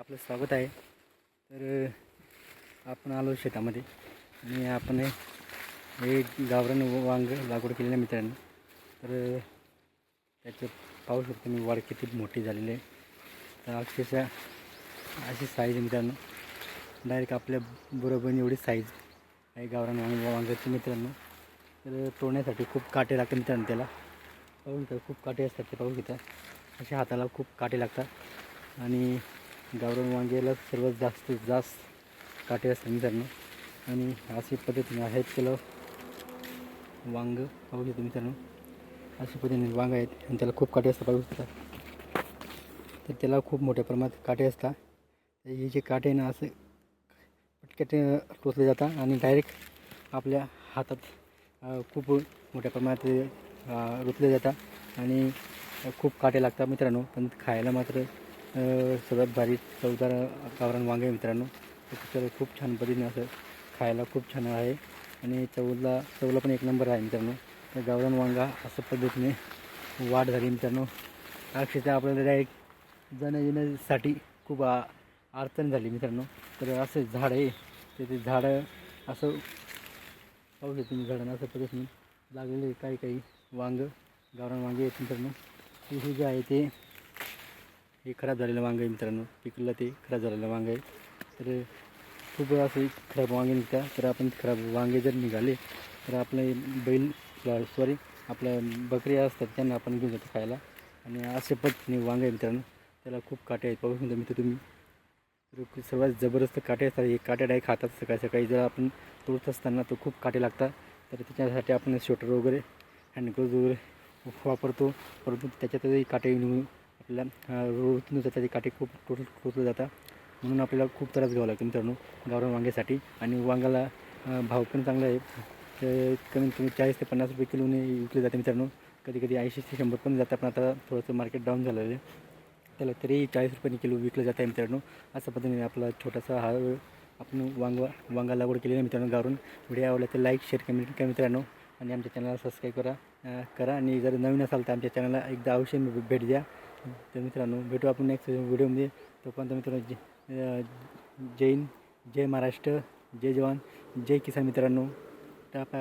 आपलं स्वागत आहे. तर आपण आलो शेतामध्ये आणि आपण हे गावरान वांग लागवड केलेल्या मित्रांनो. तर त्याचं त्याचे पाहू शकतो मी वाढ किती मोठी झालेली आहे. तर अक्षरशः अशी साईज आहे मित्रांनो. डायरेक्ट आपल्या बरोबर एवढी साईज आहे गावरान वांग वांग्याची मित्रांनो. तर तोडण्यासाठी खूप काटे लागतात मित्रांनो त्याला. पाहू घेतात खूप काटे असतात ते पाहू घेतात अशा हाताला खूप काटे लागतात. आणि गावरान वांग्याला सर्वात जास्त जास्त काटे असतात मित्रांनो. आणि अशी पद्धतीने आहेत त्याला वांग पाहू शकतो मित्रांनो. अशा पद्धतीने वांग आहेत आणि त्याला खूप काटे असतात पाहू शकता. तर त्याला खूप मोठ्या प्रमाणात काटे असतात. हे जे काटे ना असं पटकट टोचले जातात आणि डायरेक्ट आपल्या हातात खूप मोठ्या प्रमाणात ते, रुतले जातात आणि खूप काटे लागतात मित्रांनो. पण खायला मात्र सर्वात भारी चवदार गावरान वांगे मित्रांनो. तर खूप छान पद्धतीने असं खायला खूप छान आहे. आणि चवला चवला पण एक नंबर आहे मित्रांनो. तर गावरान वांगा असं पद्धतीने वाढ झाली मित्रांनो. अक्षरशः आपल्याला डायरेक्ट जाण्या येण्यासाठी खूप आ अडचण झाली मित्रांनो. तर असं झाड आहे. ते ते झाडं असं पाहू शकतो तुम्ही झाडांना असं पद्धतीने लागलेले काही काही वांग गावरान वांगे आहेत मित्रांनो. हे जे आहे ते हे खराब झालेलं वांग आहे मित्रांनो. पिकलं ते खराब झालेलं वांग आहे. तर खूप असं खराब वांगे निघतात. तर आपण खराब वांगे जर निघाले तर आपले बैल सॉरी आपल्या बकऱ्या असतात त्यांना आपण घेऊन जातो खायला. आणि असे पद्धतीने वांगे आहे मित्रांनो. त्याला खूप काटे आहेत. पाहू शकता मित्र तुम्ही. तर सर्वात जबरदस्त काटे असतात. हे काटे डाय खातात सकाळी सकाळी. जर आपण तोडत असताना तो खूप काटे लागतात. तर त्याच्यासाठी आपण स्वेटर वगैरे हँडग्लोज वगैरे वापरतो. परंतु त्याच्यातही काटे निघून आपल्याला रोडून जातात ते काटे खूप टोटल टोचलं जातात. म्हणून आपल्याला खूप त्रास घ्यावा लागतो मित्रांनो गावरान वांग्यासाठी. आणि वांगाला भाव पण चांगला आहे. तर कमीत कमी चाळीस ते पन्नास रुपये किलोने विकले जाते मित्रांनो. कधी कधी ऐंशी ते शंभर पण जातं पण आता थोडंसं मार्केट डाऊन झालेलं आहे. त्याला तरी चाळीस रुपयाने किलो विकलं जात आहे मित्रांनो. अशा पद्धतीने आपला छोटासा हा आपण वांग वांगा लागवड केली आहे मित्रांनो गावरून. व्हिडिओ आवडला तर लाईक शेअर कमेंट करा मित्रांनो. आणि आमच्या चॅनलला सबस्क्राईब करा करा. आणि जर नवीन असाल तर आमच्या चॅनलला एकदा अवश्य भेट द्या. तर मित्रांनो भेटू आपण नेक्स्ट व्हिडिओमध्ये तोपर्यंत मित्रांनो जय अं, जय हिंद जय महाराष्ट्र जय जवान जय किसान मित्रांनो. टाटा